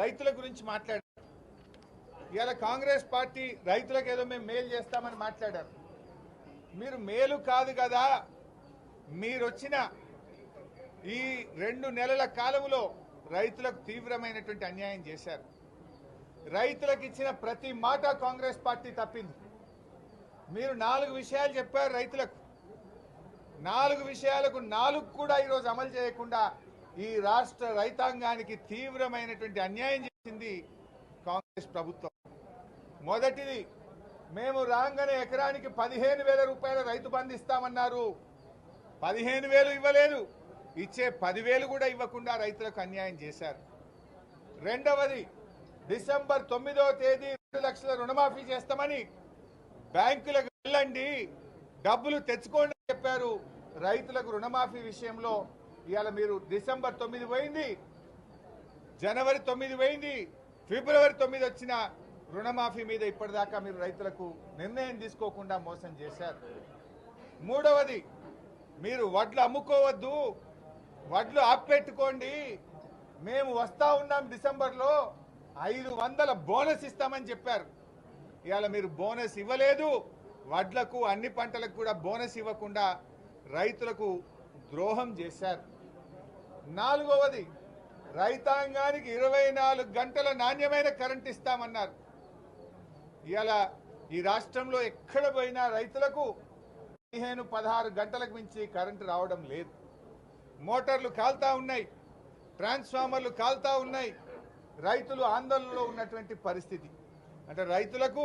రైతుల గురించి మాట్లాడారు. ఇవాళ కాంగ్రెస్ పార్టీ రైతులకు ఏదో మేము మేలు చేస్తామని మాట్లాడారు. మీరు మేలు కాదు కదా మీరొచ్చిన ఈ రెండు నెలల కాలంలో రైతులకు తీవ్రమైనటువంటి అన్యాయం చేశారు. రైతులకు ఇచ్చిన ప్రతి మాట కాంగ్రెస్ పార్టీ తప్పింది. మీరు నాలుగు విషయాలు చెప్పారు రైతులకు. నాలుగు విషయాలకు నాలుగు కూడా ఈరోజు అమలు చేయకుండా ఈ రాష్ట్ర రైతాంగానికి తీవ్రమైనటువంటి అన్యాయం చేసింది కాంగ్రెస్ ప్రభుత్వం. మొదటిది మేము రాగానే ఎకరానికి పదిహేను వేల రూపాయల రైతు బంధిస్తామన్నారు పదిహేను వేలు ఇవ్వలేదు. ఇచ్చే పదివేలు కూడా ఇవ్వకుండా రైతులకు అన్యాయం చేశారు. రెండవది డిసెంబర్ తొమ్మిదవ తేదీ రెండు లక్షల రుణమాఫీ చేస్తామని బ్యాంకులకు వెళ్ళండి డబ్బులు తెచ్చుకోండి చెప్పారు. రైతులకు రుణమాఫీ విషయంలో ఇవాళ మీరు డిసెంబర్ తొమ్మిది పోయింది జనవరి తొమ్మిది పోయింది ఫిబ్రవరి తొమ్మిది వచ్చిన రుణమాఫీ మీద ఇప్పటిదాకా మీరు రైతులకు నిర్ణయం తీసుకోకుండా మోసం చేశారు. మూడవది మీరు వడ్లు అమ్ముకోవద్దు వడ్లు ఆపెట్టుకోండి మేము వస్తా ఉన్నాం డిసెంబర్లో ఐదు వందల బోనస్ ఇస్తామని చెప్పారు. ఇవాళ మీరు బోనస్ ఇవ్వలేదు వడ్లకు అన్ని పంటలకు కూడా బోనస్ ఇవ్వకుండా రైతులకు ద్రోహం చేశారు. నాలుగవది రైతాంగానికి ఇరవై నాలుగు గంటల నాణ్యమైన కరెంట్ ఇస్తామన్నారు. ఇవాళ ఈ రాష్ట్రంలో ఎక్కడ పోయినా రైతులకు పదిహేను పదహారు గంటలకు మించి కరెంటు రావడం లేదు. మోటార్లు కాల్తా ఉన్నాయి ట్రాన్స్ఫార్మర్లు కాల్తా ఉన్నాయి. రైతులు ఆందోళనలో ఉన్నటువంటి పరిస్థితి. అంటే రైతులకు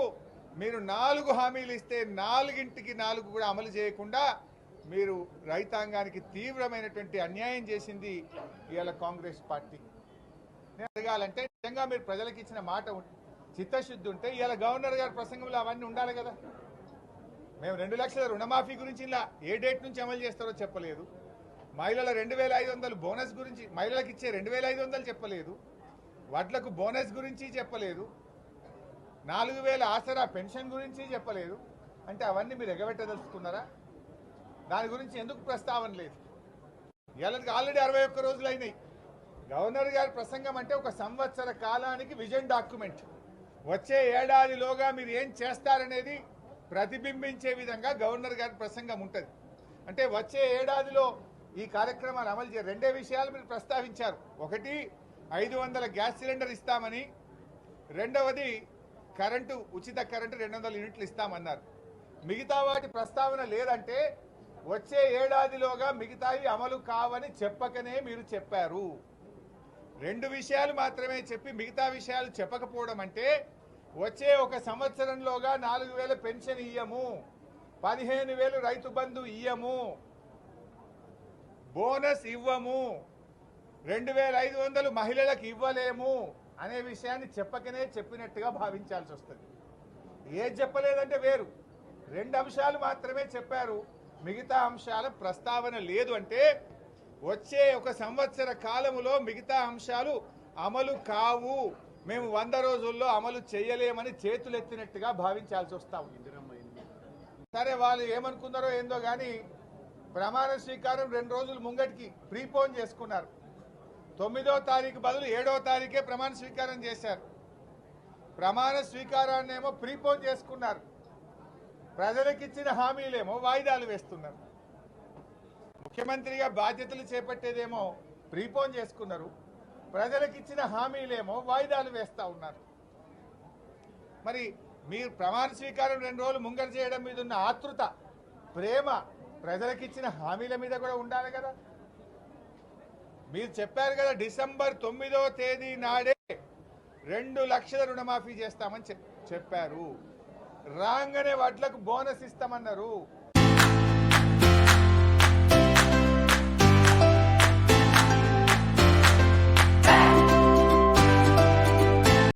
మీరు నాలుగు హామీలు ఇస్తే నాలుగింటికి నాలుగు కూడా అమలు చేయకుండా మీరు రైతాంగానికి తీవ్రమైనటువంటి అన్యాయం చేసింది ఇవాళ కాంగ్రెస్ పార్టీ. నేను అడగాలంటే నిజంగా మీరు ప్రజలకు ఇచ్చిన మాట చిత్తశుద్ధి ఉంటే ఇవాళ గవర్నర్ గారి ప్రసంగంలో అవన్నీ ఉండాలి కదా. మేము రెండు లక్షల రుణమాఫీ గురించి ఇలా ఏ డేట్ నుంచి అమలు చేస్తారో చెప్పలేదు. మహిళల రెండు వేల ఐదు వందలు బోనస్ గురించి మహిళలకు ఇచ్చే రెండు వేల ఐదు వందలు చెప్పలేదు. వడ్లకు బోనస్ గురించి చెప్పలేదు. నాలుగు వేల ఆసరా పెన్షన్ గురించి చెప్పలేదు. అంటే అవన్నీ మీరు ఎగబెట్టదలుచుకున్నారా? దాని గురించి ఎందుకు ప్రస్తావన లేదు? ఇవాళకి ఆల్రెడీ అరవై ఒక్క రోజులు అయినాయి. గవర్నర్ గారి ప్రసంగం అంటే ఒక సంవత్సర కాలానికి విజన్ డాక్యుమెంట్. వచ్చే ఏడాదిలోగా మీరు ఏం చేస్తారనేది ప్రతిబింబించే విధంగా గవర్నర్ గారి ప్రసంగం ఉంటుంది. అంటే వచ్చే ఏడాదిలో ఈ కార్యక్రమాలు అమలు చే రెండే విషయాలు మీరు ప్రస్తావించారు. ఒకటి ఐదు వందల గ్యాస్ సిలిండర్ ఇస్తామని. రెండవది కరెంటు ఉచిత కరెంటు రెండు వందల యూనిట్లు ఇస్తామన్నారు. మిగతా వాటి ప్రస్తావన లేదంటే వచ్చే ఏడాదిలోగా మిగతావి అమలు కావని చెప్పకనే మీరు చెప్పారు. రెండు విషయాలు మాత్రమే చెప్పి మిగతా విషయాలు చెప్పకపోవడం అంటే వచ్చే ఒక సంవత్సరంలోగా నాలుగు వేల పెన్షన్ ఇయ్యము పదిహేను వేలు రైతు బంధు ఇయ్యము బోనస్ ఇవ్వము రెండు వేల ఐదు వందలు మహిళలకు ఇవ్వలేము అనే విషయాన్ని చెప్పకనే చెప్పినట్టుగా భావించాల్సి వస్తుంది. ఏది చెప్పలేదంటే వేరు. రెండు అంశాలు మాత్రమే చెప్పారు. మిగతా అంశాల ప్రస్తావన లేదు అంటే వచ్చే ఒక సంవత్సర కాలములో మిగతా అంశాలు అమలు కావు. మేము వంద రోజుల్లో అమలు చేయలేమని చేతులెత్తినట్టుగా భావించాల్సి వస్తా ఉంది. సరే వాళ్ళు ఏమనుకున్నారో ఏందో కానీ ప్రమాణ స్వీకారం రెండు రోజులు ముంగటికి ప్రీపోన్ చేసుకున్నారు. తొమ్మిదో తారీఖు బదులు ఏడో తారీఖే ప్రమాణ స్వీకారం చేశారు. ప్రమాణ స్వీకారాన్ని ఏమో ప్రీపోన్ చేసుకున్నారు. ప్రజలకిచ్చిన హామీలేమో వాయిదాలు వేస్తున్నారు. ముఖ్యమంత్రిగా బాధ్యతలు చేపట్టేదేమో ప్రీపోన్ చేసుకున్నారు. ప్రజలకిచ్చిన హామీలేమో వాయిదాలు వేస్తూ ఉన్నారు. మరి మీరు ప్రమాణ స్వీకారం రెండు రోజులు ముంగర చేయడం మీద ఉన్న ఆతృత ప్రేమ ప్రజలకిచ్చిన హామీల మీద కూడా ఉండాలి కదా. మీరు చెప్పారు కదా డిసెంబర్ తొమ్మిదో తేదీ నాడే రెండు లక్షల రుణమాఫీ చేస్తామని చెప్- చెప్పారు. రాగానే వడ్లకు బోనస్ ఇస్తామన్నారు.